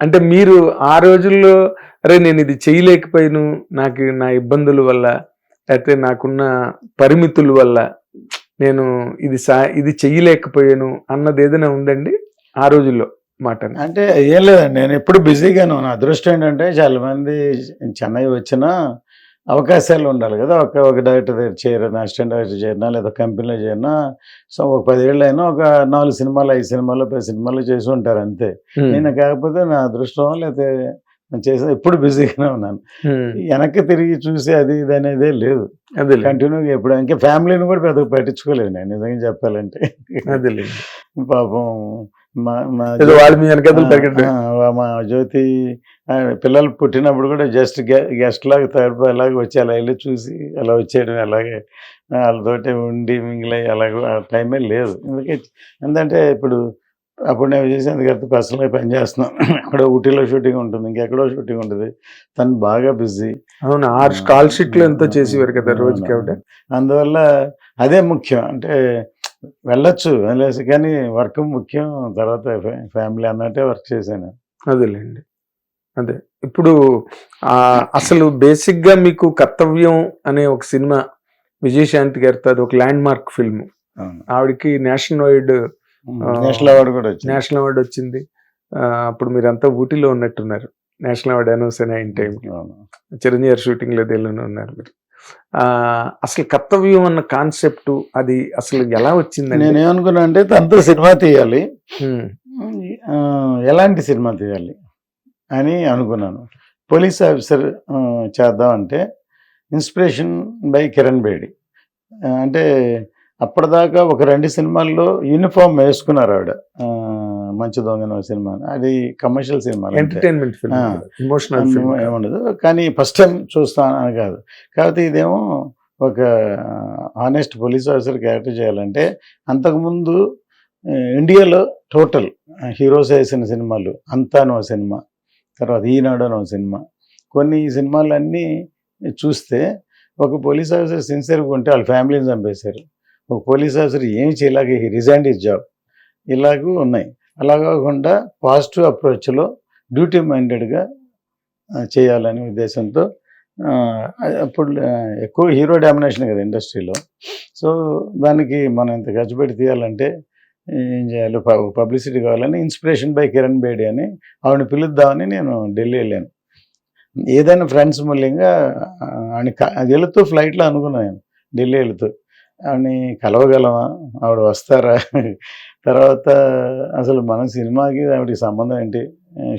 అంటే మీరు ఆ రోజుల్లో అరే నేను ఇది చేయలేకపోయాను. నాకు నా ఇబ్బందుల వల్ల లేకపోతే నాకున్న పరిమితుల వల్ల నేను ఇది సా ఇది చెయ్యలేకపోయాను అన్నది ఏదైనా ఉందండి? ఆ రోజుల్లో మాట అంటే ఏం లేదండి. నేను ఎప్పుడు బిజీగాను నా అదృష్టం ఏంటంటే చాలా మంది చెన్నై వచ్చినా అవకాశాలు ఉండాలి కదా. ఒక ఒక డైరెక్టర్ దగ్గర చేరినా అసిస్టెంట్ డైరెక్టర్ చేరినా లేదా కంపెనీలో చేరినా సో ఒక పదేళ్ళు అయినా ఒక నాలుగు సినిమాలు ఐదు సినిమాలు పది సినిమాలు చేసి ఉంటారు అంతే. నేను కాకపోతే నా అదృష్టం లేకపోతే నేను చేసిన ఎప్పుడు బిజీగానే ఉన్నాను. వెనక్కి తిరిగి చూసి అది ఇది అనేదే లేదు. అదే కంటిన్యూగా ఎప్పుడు ఇంకా ఫ్యామిలీని కూడా పెద్దగా పట్టించుకోలేదు నేను నిజంగా చెప్పాలంటే. అదే పాపం మా మా జ్యోతి పిల్లలు పుట్టినప్పుడు కూడా జస్ట్ గెస్ట్ లాగా థర్డ్ బాయ్ లాగా వచ్చి అలా వెళ్ళి చూసి అలా వచ్చేయడం అలాగే వాళ్ళతోటి ఉండి మింగిలై అలాగే ఆ టైమే లేదు. ఎందుకంటే ఇప్పుడు అప్పుడు నేను చేసేందుకు గారితో పర్సనల్గా పని చేస్తున్నాం. అక్కడ ఊటీలో షూటింగ్ ఉంటుంది ఇంకెక్కడో షూటింగ్ ఉంటుంది. తను బాగా బిజీ అవును? ఆరు కాల్ షీట్లు ఎంతో చేసేవారు కదా రోజుకి ఆవిడ అందువల్ల అదే ముఖ్యం. అంటే వెళ్ళొచ్చు వెళ్ళేసి కానీ వర్క్ ముఖ్యం. తర్వాత ఫ్యామిలీ అన్నట్టే వర్క్ చేశాను. అదేలేండి. అదే. ఇప్పుడు అసలు బేసిక్గా మీకు కర్తవ్యం అనే ఒక సినిమా విజయశాంతి గారితో అది ఒక ల్యాండ్ మార్క్ ఫిల్మ్. ఆవిడకి నేషనల్ వైడ్ నేషనల్ అవార్డు కూడా వచ్చింది. నేషనల్ అవార్డు వచ్చింది. అప్పుడు మీరంతా ఊటీలో ఉన్నట్టున్నారు. నేషనల్ అవార్డు అనౌన్స్ అయిన టైం అవును. చిరంజీవి గారి షూటింగ్లో దేనిలోనే ఉన్నారు మీరు. అసలు కర్తవ్యం అన్న కాన్సెప్ట్ అది అసలు ఎలా వచ్చిందండి? నేనేమనుకున్నా అంటే తనతో సినిమా తీయాలి. ఎలాంటి సినిమా తీయాలి అని అనుకున్నాను. పోలీస్ ఆఫీసర్ చేద్దాం అంటే ఇన్స్పిరేషన్ బై కిరణ్ బేడి. అంటే అప్పటిదాకా ఒక రెండు సినిమాల్లో యూనిఫామ్ వేసుకున్నారు ఆవిడ. మంచి దొంగన సినిమా అది కమర్షియల్ సినిమా ఎంటర్టైన్మెంట్. ఇమోషనల్ ఫిల్మ్ ఏముండదు కానీ ఫస్ట్ టైం చూస్తాను అని కాదు. కాకపోతే ఇదేమో ఒక ఆనెస్ట్ పోలీస్ ఆఫీసర్ క్యారెక్టర్ చేయాలంటే అంతకుముందు ఇండియాలో టోటల్ హీరోస్ వేసిన సినిమాలు. అంతా అనో సినిమా. తర్వాత ఈనాడు అనో సినిమా. కొన్ని సినిమాలన్నీ చూస్తే ఒక పోలీస్ ఆఫీసర్ సిన్సియర్గా ఉంటే వాళ్ళ ఫ్యామిలీని చంపేశారు. ఒక పోలీస్ ఆఫీసర్ ఏమి చేయలేక హీ రిజైన్ ఇస్ జాబ్. ఇలాగూ ఉన్నాయి. అలా కాకుండా పాజిటివ్ అప్రోచ్లో డ్యూటీ మైండెడ్గా చేయాలనే ఉద్దేశంతో అప్పుడు ఎక్కువ హీరో డామినేషన్ కదా ఇండస్ట్రీలో. సో దానికి మనం ఇంత ఖర్చు పెట్టి తీయాలంటే ఏం చేయాలి? పబ్లిసిటీ కావాలని ఇన్స్పిరేషన్ బై కిరణ్ బేడి అని ఆవిడని పిలుద్దామని నేను ఢిల్లీ వెళ్ళాను. ఏదైనా ఫ్రెండ్స్ మూల్యంగా ఆయన వెళుతూ ఫ్లైట్లో అనుకున్నాను నేను ఢిల్లీ వెళుతూ. ఆవిడని కలవగలమా? ఆవిడ వస్తారా? తర్వాత అసలు మన సినిమాకి ఆవిడకి సంబంధం ఏంటి?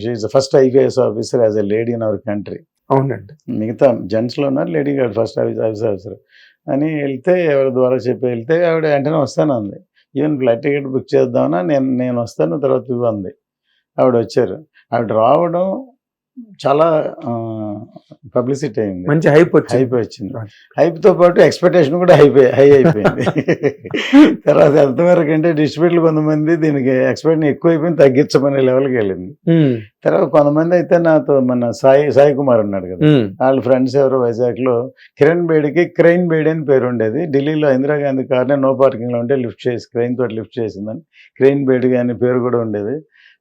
She first IPS officer as a lady in our country అవునండి. మిగతా జెంట్స్లో ఉన్నారు లేడీ గారు ఫస్ట్ ఆఫీస్ ఆఫీస్ ఆఫీసర్ అని వెళ్తే ఎవరి ద్వారా చెప్పి వెళ్తే ఆవిడ వెంటనే వస్తాను అంది. ఈవెన్ ఫ్లైట్ టికెట్ బుక్ చేద్దామన్నా నేను నేను వస్తాను తర్వాత ఇవ్వు అంది. ఆవిడ వచ్చారు. ఆవిడ రావడం చాలా పబ్లిసిటీ అయింది. మంచి హైప్ వచ్చింది. హైప్ వచ్చింది. హైప్తో పాటు ఎక్స్పెక్టేషన్ కూడా హైపోయి హై అయిపోయింది. తర్వాత ఎంతవరకు అంటే డిస్ట్రిబ్యూటర్లు కొంతమంది దీనికి ఎక్స్పెక్టేషన్ ఎక్కువ అయిపోయింది తగ్గించమనే లెవెల్కి వెళ్ళింది. ఉమ్, తర్వాత కొంతమంది అయితే నాతో మన సాయి సాయి కుమార్ ఉన్నాడు కదా. ఉమ్, వాళ్ళ ఫ్రెండ్స్ ఎవరు వైజాగ్లో కిరణ్ బేడికి క్రైన్ బేడి అని పేరు ఉండేది. ఢిల్లీలో ఇందిరాగాంధీ కార్నే నో పార్కింగ్లో ఉంటే లిఫ్ట్ చేసి క్రైన్ తోటి లిఫ్ట్ చేసిందని క్రైన్ బేడి అని పేరు కూడా ఉండేది.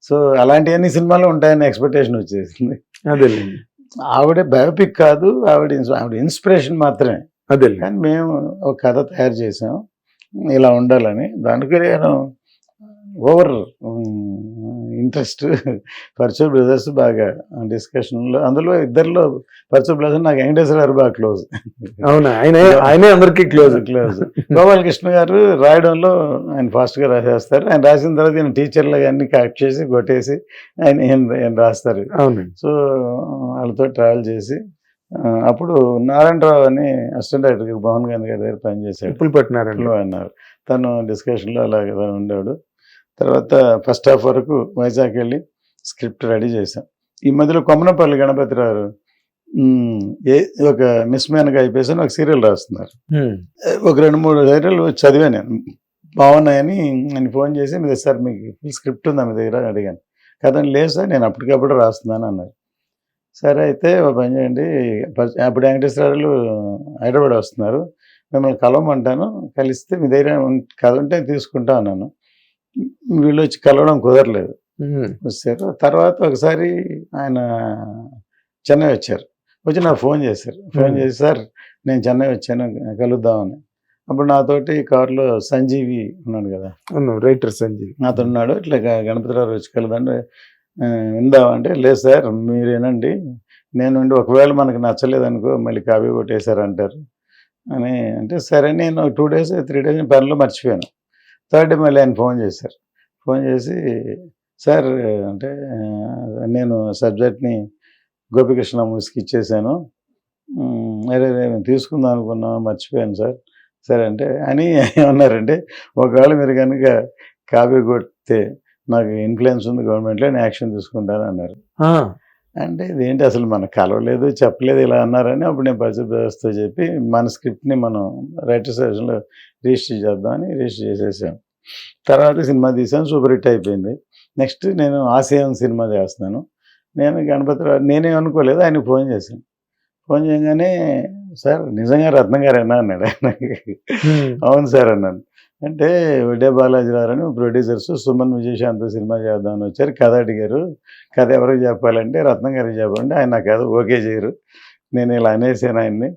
సో అలాంటివన్నీ సినిమాలు ఉంటాయని ఎక్స్పెక్టేషన్ వచ్చేసింది. అదేలేండి ఆవిడ బయోపిక్ కాదు ఆవిడ ఆవిడ ఇన్స్పిరేషన్ మాత్రమే. అదేలేండి కానీ మేము ఒక కథ తయారు చేసాం. ఇలా ఉండాలని. దానికి నేను ఓవర్ ఇంట్రెస్ట్. పర్చూర్ బ్రదర్స్ బాగా డిస్కషన్లో అందులో ఇద్దరిలో పర్చూర్ బ్రదర్స్ నాకు వెంకటేశ్వర గారు బాగా క్లోజ్. అవునా? ఆయన ఆయనే అందరికి క్లోజ్. క్లోజ్. గోపాలకృష్ణ గారు రాయడంలో ఆయన ఫాస్ట్గా రాసేస్తారు. ఆయన రాసిన తర్వాత ఈయన టీచర్లు అన్ని కరెక్ట్ చేసి కొట్టేసి ఆయన ఈయన- ఈయన రాస్తారు. అవునండి సో వాళ్ళతో ట్రావెల్ చేసి అప్పుడు నారాయణరావు అని అసిస్టెంట్ డైరెక్టర్ మోహన్ గాంధీ గారి దగ్గర పనిచేశాడు. లో అన్నారు తను డిస్కషన్లో అలా కదా ఉండేవాడు. తర్వాత ఫస్ట్ హాఫ్ వరకు వైజాగ్ వెళ్ళి స్క్రిప్ట్ రెడీ చేశాం. ఈ మధ్యలో కొమ్మనపల్లి గణపతిరావు ఏ ఒక మిస్ మ్యాన్గా అయిపోయేసి అని ఒక సీరియల్ రాస్తున్నారు. ఒక రెండు మూడు సీరియల్ చదివాను నేను. బాగున్నాయని నేను ఫోన్ చేసి మీ సార్ మీకు ఫుల్ స్క్రిప్ట్ ఉందా? మీ దగ్గర? అడిగాను. కదండి లేదు సార్ నేను అప్పటికప్పుడు రాస్తున్నాను అన్నారు. సరే అయితే ఒక పని చేయండి. అప్పుడు వెంకటేశ్వరాలు హైదరాబాద్ వస్తున్నారు. మిమ్మల్ని కలవమంటాను. కలిస్తే మీ దగ్గర కథ ఉంటే తీసుకుంటా అన్నాను. వీళ్ళు వచ్చి కలవడం కుదరలేదు. వచ్చారు తర్వాత ఒకసారి ఆయన చెన్నై వచ్చారు. వచ్చి నాకు ఫోన్ చేశారు. ఫోన్. చేసి సార్ నేను చెన్నై వచ్చాను కలుద్దామని. అప్పుడు నాతోటి కారులో సంజీవి ఉన్నాడు కదా. రైటర్ సంజీవ్. నాతో ఉన్నాడు. ఇట్లా గణపతిరావు వచ్చి కలదండి విందామంటే లేదు సార్ మీరేనండి నేను ఒకవేళ మనకు నచ్చలేదనుకో మళ్ళీ కాపీ కొట్టేశారంటారు. అని అంటే సరే నేను టూ డేస్ త్రీ డేస్ పనిలో మర్చిపోయాను. థర్డ్ డే మళ్ళీ ఆయన ఫోన్ చేశారు. ఫోన్ చేసి సార్ అంటే నేను సబ్జెక్ట్ని గోపికృష్ణ మూవీస్కి ఇచ్చేసాను. అరే నేను తీసుకుందాం అనుకున్నాను మర్చిపోయాను సార్. సరే అంటే అని ఏమన్నారంటే ఒకవేళ మీరు కనుక కాపీ కొడితే నాకు ఇన్ఫ్లుయెన్స్ ఉంది గవర్నమెంట్లో నేను యాక్షన్ తీసుకుంటాను అన్నారు. అంటే ఇదేంటి అసలు మనకు కలవలేదు చెప్పలేదు ఇలా అన్నారని అప్పుడు నేను బడ్జెట్ వ్యవస్థ చెప్పి మన స్క్రిప్ట్ని మనం రైటర్ సెషన్లో రిజిస్టర్ చేద్దామని రిజిస్టర్ చేసేసాం. తర్వాత సినిమా తీసాను సూపర్ హిట్ అయిపోయింది. నెక్స్ట్ నేను ఆసియన్ సినిమా చేస్తున్నాను. నేను గణపతిరావు నేనే అనుకోలేదు ఆయనకు ఫోన్ చేశాను. ఫోన్ చేయగానే సార్ నిజంగా రత్నం గారేనా అన్నాడు ఆయన. అవును సార్ అన్నాను. అంటే విడే బాలాజీ గారు అని ప్రొడ్యూసర్స్ సుమన్ విజయశాంత్ సినిమా చేద్దామని వచ్చారు. కథ అడిగారు కథ ఎవరికి చెప్పాలంటే రత్నం గారికి చెప్పాలంటే ఆయన నా కథ ఓకే చేయరు. నేను ఇలా అనేసాను ఆయన్ని.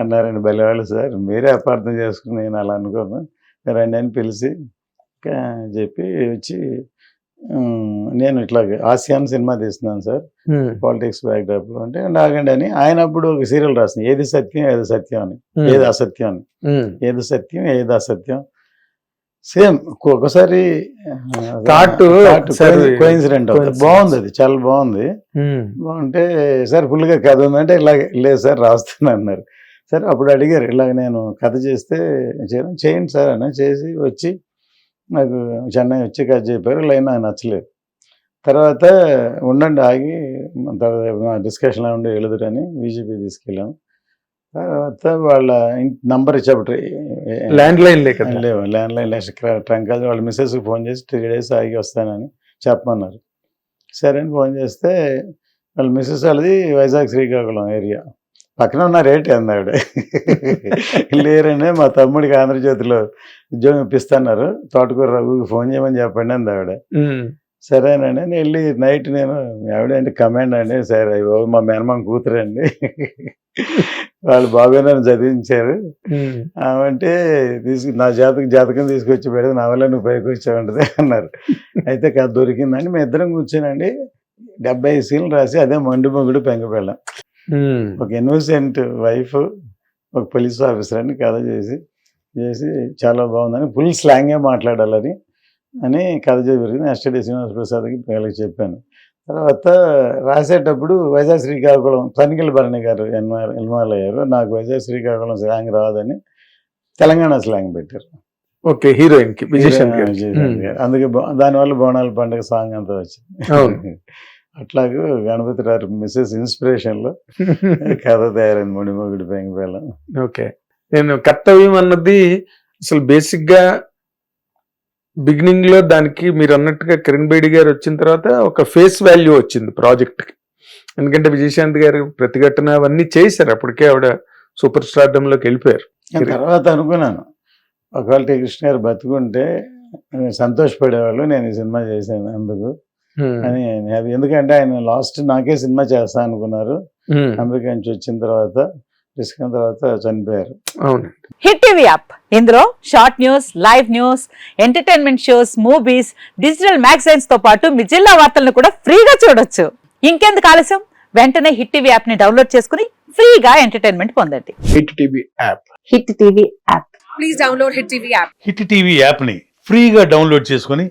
అన్నారండి బలివాళ్ళు సార్ మీరే అపార్థం చేసుకుని నేను అలా అనుకోను. రండి అని పిలిచి చెప్పి వచ్చి "ఉమ్, నేను ఇట్లా ఆసియాన్ సినిమా తీస్తున్నాను సార్ పాలిటిక్స్ బ్యాక్డ్రాప్లో. అంటే నాగండి అని ఆయన అప్పుడు ఒక సీరియల్ రాసింది ఏది సత్యం ఏది సత్యం అని. ఏది అసత్యం అని. ఏది సత్యం ఏది అసత్యం సేమ్ ఒకసారి Thought, సరే, కోయిన్సిడెంట్. బాగుంది అది చాలా బాగుంది. బాగుంటే సార్ ఫుల్గా కథ ఉందంటే ఇలాగ లేదు సార్ రాస్తున్నా అన్నారు. సరే అప్పుడు అడిగారు ఇలాగ నేను కథ చేస్తే చేయను. చేయండి సార్ అని చేసి వచ్చి నాకు చెన్నై వచ్చి కథ చెప్పారు లైన్ నాకు నచ్చలేదు. తర్వాత ఉండండి ఆగి డిస్కషన్ ఉండి ఎలుదురని బీజేపీ తీసుకెళ్ళాము. తర్వాత వాళ్ళ నంబర్ ఇచ్చేప్పుడు ల్యాండ్ లైన్ లేవు ల్యాండ్ లైన్ ట్రంకాల్ వాళ్ళ మిస్సెస్కి ఫోన్ చేసి త్రీ డేస్ ఆగి వస్తానని చెప్పమన్నారు. సరే అని ఫోన్ చేస్తే వాళ్ళ మిస్సెస్ వాళ్ళది వైజాగ్ శ్రీకాకుళం ఏరియా పక్కన ఉన్న రేట్ ఏంది ఆవిడ? లేరనే మా తమ్ముడికి ఆంధ్రజ్యోతిలో ఉద్యోగం ఇప్పిస్తున్నారు. తోటకూర రఘుకి ఫోన్ చేయమని చెప్పండి అంది ఆవిడ. సరేనండి నేను వెళ్ళి నైట్ నేను ఆవిడ అంటే కమాండ్ అండి? సరే అయ్యో మా మేనమామ కూతురండి. వాళ్ళు బాగా నన్ను చదివించారు. అంటే తీసుకు నా జాతక జాతకం తీసుకొచ్చి పెడితే నా వల్ల నువ్వు పైకి వచ్చావంటది అన్నారు. అయితే కథ దొరికిందని మేము ఇద్దరం కూర్చోనండి డెబ్బై సీన్లు రాసి అదే మండు మొగుడు పెంగపెళ్ళం ఒక ఇన్నోసెంట్ వైఫ్ ఒక పోలీస్ ఆఫీసర్ అని కథ చేసి చేసి చాలా బాగుందని ఫుల్ స్లాంగే మాట్లాడాలని అని కథ చెప్పి నెక్స్ట్ డే శ్రీనివాస ప్రసాద్కి వీళ్ళకి చెప్పాను. తర్వాత రాసేటప్పుడు వైజాగ్ శ్రీకాకుళం తనిఖీల భరణి గారు ఎన్మా ఎల్మాల్ అయ్యారు. నాకు వైజాగ్ శ్రీకాకుళం స్లాంగ్ రాదని తెలంగాణ స్లాంగ్ పెట్టారు. ఓకే హీరోయిన్కి. విజయశాంతి. అందుకే దానివల్ల బోనాల పండుగ సాంగ్ అంతా వచ్చింది. అట్లాగే గణపతి గారు మిస్సెస్ ఇన్స్పిరేషన్లో కథ తయారైంది ముడిమొగుడి పెంగిపేళం ఓకే. నేను కర్తవ్యం అన్నది అసలు బేసిక్గా బిగినింగ్లో దానికి మీరు అన్నట్టుగా కిరణ్ బేడి గారు వచ్చిన తర్వాత ఒక ఫేస్ వాల్యూ వచ్చింది ప్రాజెక్ట్కి ఎందుకంటే విజయశాంతి గారు ప్రతిఘటన అవన్నీ చేశారు. అప్పటికే ఆవిడ సూపర్ స్టార్డమ్లోకి వెళ్ళిపోయారు. తర్వాత అనుకున్నాను. ఒకవేళ కృష్ణ గారు బతుకుంటే సంతోషపడేవాళ్ళు నేను ఈ సినిమా చేశాను అందుకు. హ్మ్. అని నేను- ఎందుకంటే ఆయన లాస్ట్ నాకే సినిమా చేస్తా అనుకున్నారు. హ్మ్. అమెరికా నుంచి వచ్చిన తర్వాత తీసుకున్న తర్వాత చనిపోయారు. అవును హిట్ టీవీ యాప్. ఇందులో short news live news entertainment shows movies digital మ్యాగజైన్స్తో పాటు మీ జిల్లా వార్తలను కూడా ఫ్రీగా చూడొచ్చు. ఇంకెందుకు ఆలస్యం? వెంటనే హిట్ టీవీ యాప్ని డౌన్లోడ్ చేసుకుని ఫ్రీగా ఎంటర్టైన్మెంట్ పొందండి. Hit TV app. Hit TV app. Please download Hit TV app. Hit TV యాప్ని ఫ్రీగా డౌన్లోడ్ చేసుకొని